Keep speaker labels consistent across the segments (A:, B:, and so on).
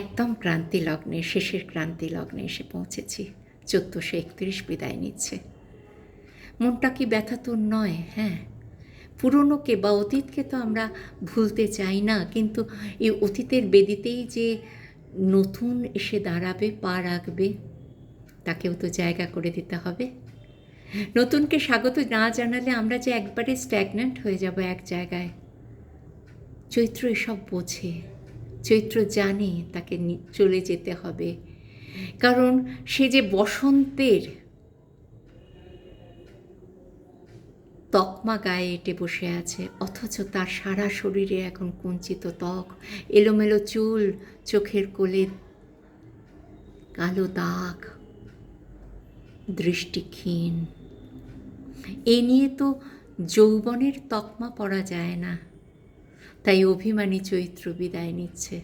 A: একদম ক্রান্তি লগ্নে শেষের ক্রান্তি লগ্নে এসে পৌঁছেছি। চোদ্দোশো একত্রিশ বিদায় নিচ্ছে। মনটা কি ব্যথা তোর নয় হ্যাঁ? পুরনোকে বা অতীতকে তো আমরা ভুলতে চাই না, কিন্তু এই অতীতের বেদিতেই যে নতুন এসে দাঁড়াবে, পা রাখবে, তাকেও তো জায়গা করে দিতে হবে। নতুনকে স্বাগত না জানালে আমরা যে একবারে স্ট্যাগন্যান্ট হয়ে যাব এক জায়গায়। চৈত্র এসব বোঝে। চৈত্র জানে তাকে চলে যেতে হবে। কারণ সে যে বসন্তের তকমা গায়ে এঁটে বসে আছে, অথচ তার সারা শরীরে এখন কুঞ্চিত ত্বক, এলোমেলো চুল, চোখের কোলে কালো দাগ দৃষ্টিক্ষীণ এ নিয়ে তো যৌবনের তকমা পড়া যায় না। তাই অভিমানী চৈত্র বিদায় নিচ্ছে।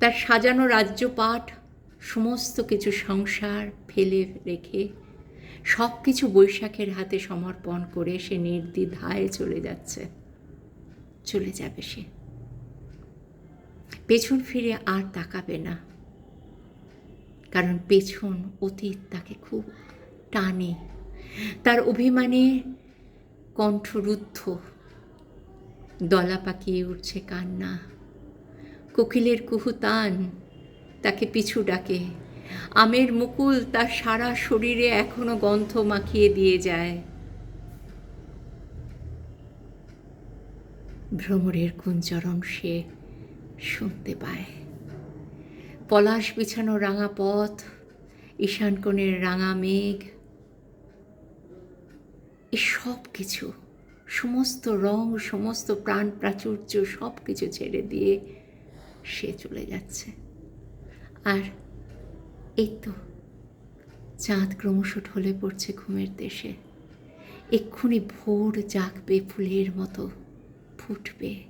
A: তার সাজানো রাজ্যপাঠ সমস্ত কিছু সংসার ফেলে রেখে সব কিছু বৈশাখের হাতে সমর্পণ করে সে নির্দ্বিধায় চলে যাচ্ছে। চলে যাবে সে। পেছন ফিরে আর তাকাবে না। কারণ পেছন অতীত তাকে খুব টানে। তার অভিমানে কণ্ঠরুদ্ধ দলা পাকিয়ে উঠছে কান্না। কোকিলের কুহুতান তাকে পিছু ডাকে। আমের মুকুল তার সারা শরীরে এখনও গন্ধ মাখিয়ে দিয়ে যায়। ভ্রমরের কুঞ্চরণ সে শুনতে পায়। পলাশ বিছানো রাঙা পথ, ঈশান কোণের রাঙা মেঘ, এসব কিছু সমস্ত রং, সমস্ত প্রাণ, প্রাচুর্য সব কিছু ছেড়ে দিয়ে সে চলে যাচ্ছে। আর এই তো চাঁদ ক্রমশ ঢলে পড়ছে ঘুমের দেশে। এক্ষুনি ভোর জাগবে ফুলের মতো, ফুটবে।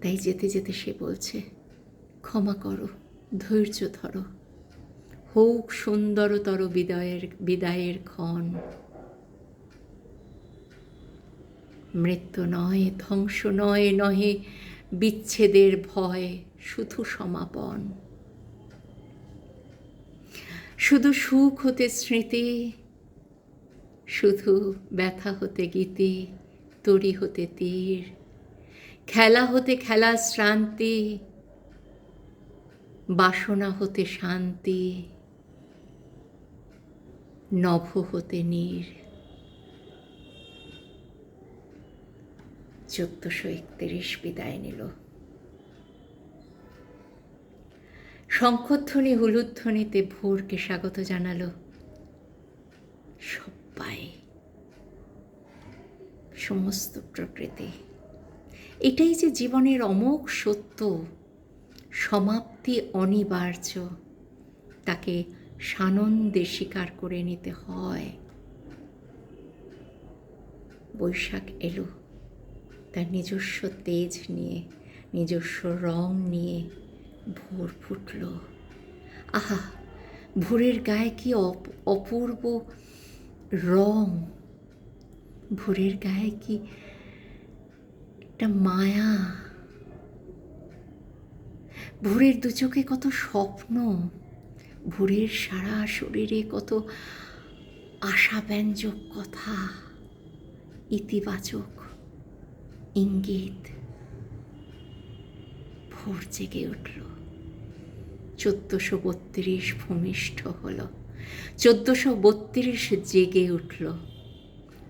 A: তাই যেতে যেতে সে বলছে, ক্ষমা করো, ধৈর্য ধরো। হোক সুন্দরতর বিদায়ের বিদায়ের ক্ষণ। মৃত্যু নয়, ধ্বংস নয়, নহে বিচ্ছেদের ভয়, শুধু সমাপন। শুধু সুখ হতে স্মৃতি, শুধু ব্যথা হতে গীতি, তরি হতে তীর, খেলা হতে খেলা শ্রান্তি, বাসনা হতে শান্তি। নভ হতে নীর। চোদ্দশো একত্রিশ বিদায় নিল। শঙ্খধ্বনি, হুলুধ্বনিতে ভোরকে স্বাগত জানালো। সবাই, সমস্ত প্রকৃতি। এটাই যে জীবনের অমোঘ সত্য, সমাপ্তি অনিবার্য, তাকে সানন্দে স্বীকার করে নিতে হয়। বৈশাখ এলো। তার নিজস্ব তেজ নিয়ে, নিজস্ব রং নিয়ে ভোর ফুটল। আহা, ভোরের গায়ে কি অপ- অপূর্ব রং? ভোরের গায়ে কি একটা মায়া? ভোরের দু চোখে কত স্বপ্ন? ভোরের সারা শরীরে কত আশাব্যঞ্জক কথা, ইতিবাচক ইঙ্গিত। ভোর জেগে উঠল। চোদ্দশো বত্রিশ ভূমিষ্ঠ হলো। চোদ্দশো বত্রিশ জেগে উঠল।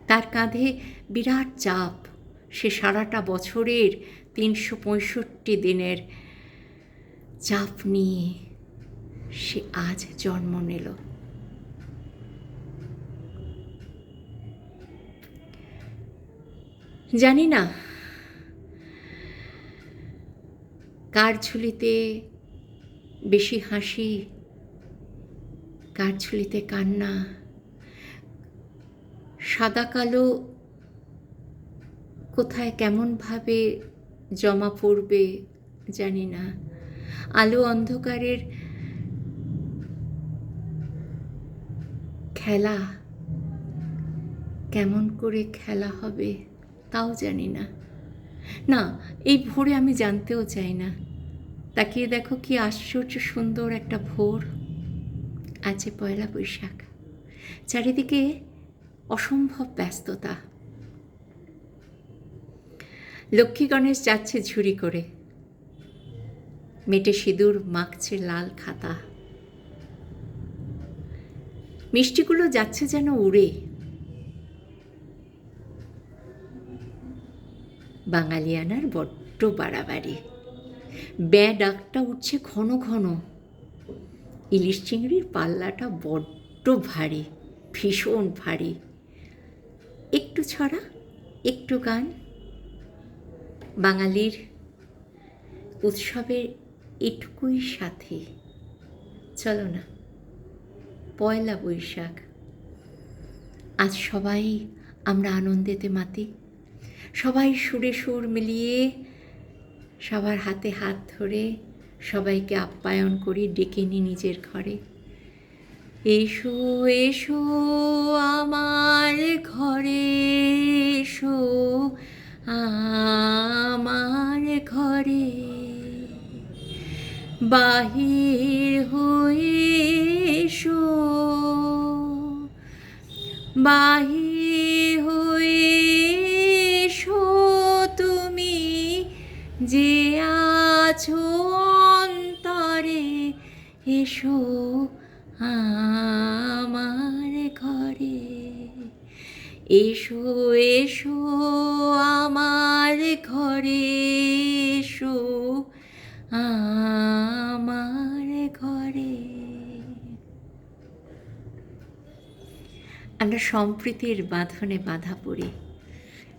A: তার কাঁধে বিরাট চাপ। সে সারাটা বছরের তিনশো পঁয়ষট্টি দিনের চাপ নিয়ে সে আজ জন্ম নিল। জানি না, কার ঝুলিতে বেশি হাসি, কার ঝুলিতে কান্না, সাদা কালো কোথায় কেমনভাবে জমা পড়বে জানি না। আলো অন্ধকারের খেলা? কেমন করে খেলা হবে তাও জানি না। না, এই ভোরে আমি জানতেও চাই না। তাকিয়ে দেখো কি আশ্চর্য সুন্দর একটা ভোর। আছে পয়লা বৈশাখ। চারিদিকে অসম্ভব ব্যস্ততা। লক্ষ্মী গণেশ যাচ্ছে ঝুড়ি করে। মেটে সিঁদুর মাখছে লাল খাতা। মিষ্টিগুলো যাচ্ছে যেন উড়ে। বাঙালিয়ানার বড্ড বাড়াবাড়ি। ব্যাঁ ডাকটা উঠছে ঘন ঘন। ইলিশ চিংড়ির পাল্লাটা বড্ড ভারী, ভীষণ ভারী। একটু ছড়া, একটু গান। বাঙালির উৎসবের এটুকুই সাথে। চলো না। পয়লা বৈশাখ। আজ সবাই আমরা আনন্দেতে মাতি। সবাই সুরে সুর মিলিয়ে সবার হাতে হাত ধরে সবাইকে আপ্যায়ন করি, ডেকে নিই নিজের ঘরে। এসো এসো আমার ঘরে, এসো আমার ঘরে। বাহির হয়ে এসো। বাহি হয়ে তুমি যে আছো অন্তরে। এসো আমার ঘরে। এসো এসো আমার ঘরে। এসো। সম্প্রীতির বাঁধনে বাঁধা পড়ি।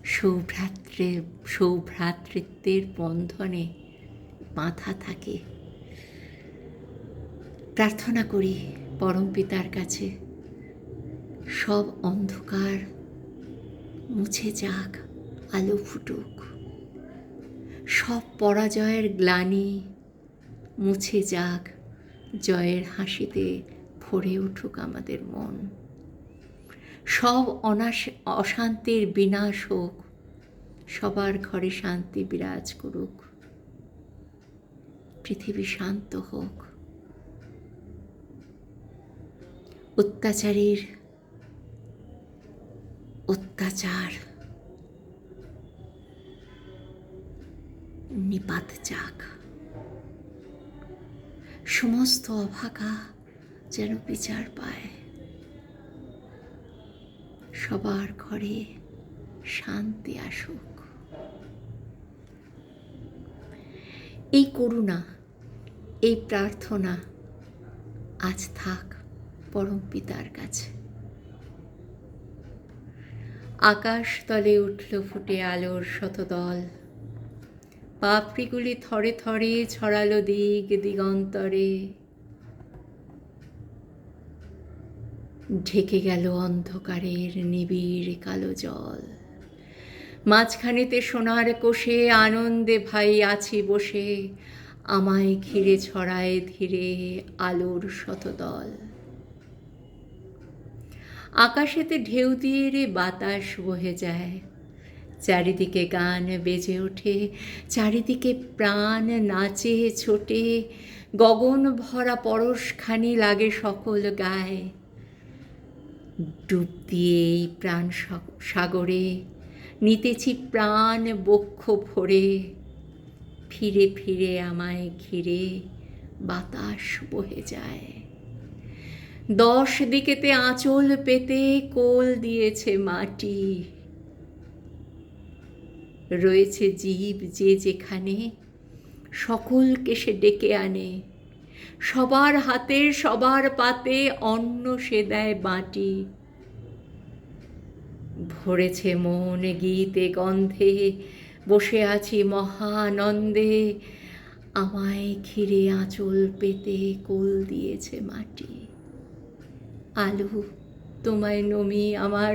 A: সৌভ্রাত্রে, সৌভ্রাতৃত্বের বন্ধনে বাঁধা থাকে। প্রার্থনা করি পরম পিতার কাছে, সব অন্ধকার মুছে যাক, আলো ফুটুক। সব পরাজয়ের গ্লানি মুছে যাক, জয়ের হাসিতে ভরে উঠুক আমাদের মন। সব অনাশ, অশান্তির বিনাশ হোক, সবার ঘরে শান্তি বিরাজ করুক, পৃথিবী শান্ত হোক। অত্যাচারীর অত্যাচার নিপাত যাক। সমস্ত অভাগা যেন বিচার পায়। সবার ঘরে শান্তি আসুক। এই করুণা, এই প্রার্থনা আজ থাক পরম পিতার কাছে। আকাশ তলে উঠল ফুটে আলোর শতদল। পাপড়িগুলি থরে থরে ছড়ালো দিক দিগন্তরে। ঢেকে গেল অন্ধকারের নিবিড় কালো জল। মাঝখানেতে সোনার কোষে আনন্দে ভাই আছি বসে, আমায় ঘিরে ছড়ায় ধীরে আলোর শতদল। আকাশেতে ঢেউ দিয়ে রে বাতাস বহে যায়, চারিদিকে গান বেজে ওঠে, চারিদিকে প্রাণ নাচে ছোটে, গগন ভরা পরশখানি লাগে সকল গায়ে। ডুব দিয়ে এই প্রাণ সাগরে, নিতেছি প্রাণ বক্ষ ভরে। ফিরে ফিরে আমায় ঘিরে বাতাস বহে যায়। দশ দিকেতে আঁচল পেতে কোল দিয়েছে মাটি। রয়েছে জীব যে যেখানে সকলকে সে ডেকে আনে। সবার হাতে, সবার পাতে অন্ন সে দেয় বাটি। ভরেছে মন গীতে গন্ধে, বসে আছি মহানন্দে। আমায় ঘিরে আঁচল পেতে কোল দিয়েছে মাটি। আলু, তোমায় নমি আমার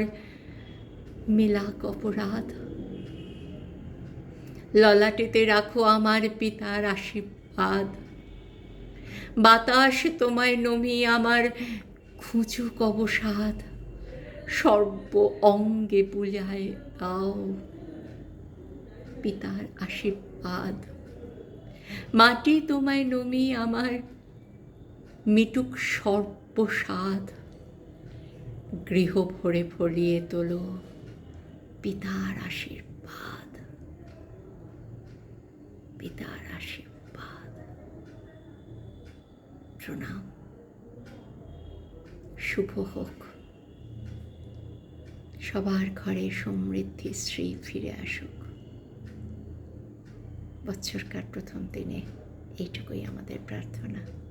A: মিলাক অপরাধ। ললাটেতে রাখো আমার পিতার আশীর্বাদ। বাতাস তোমায় নমি আমার খুঁচুক অবসাদ। সর্ব অঙ্গে বুলায় দাও পিতার আশীর্বাদ। মাটি তোমায় নমি আমার মিটুক সর্বসাদ গৃহ ভরে ভরিয়ে তোলো পিতার আশীর্বাদ। পিতার আশীর্বাদ প্রণাম। শুভ হোক। সবার ঘরে সমৃদ্ধি শ্রী ফিরে আসুক। বৎসরকার প্রথম দিনে এইটুকুই আমাদের প্রার্থনা।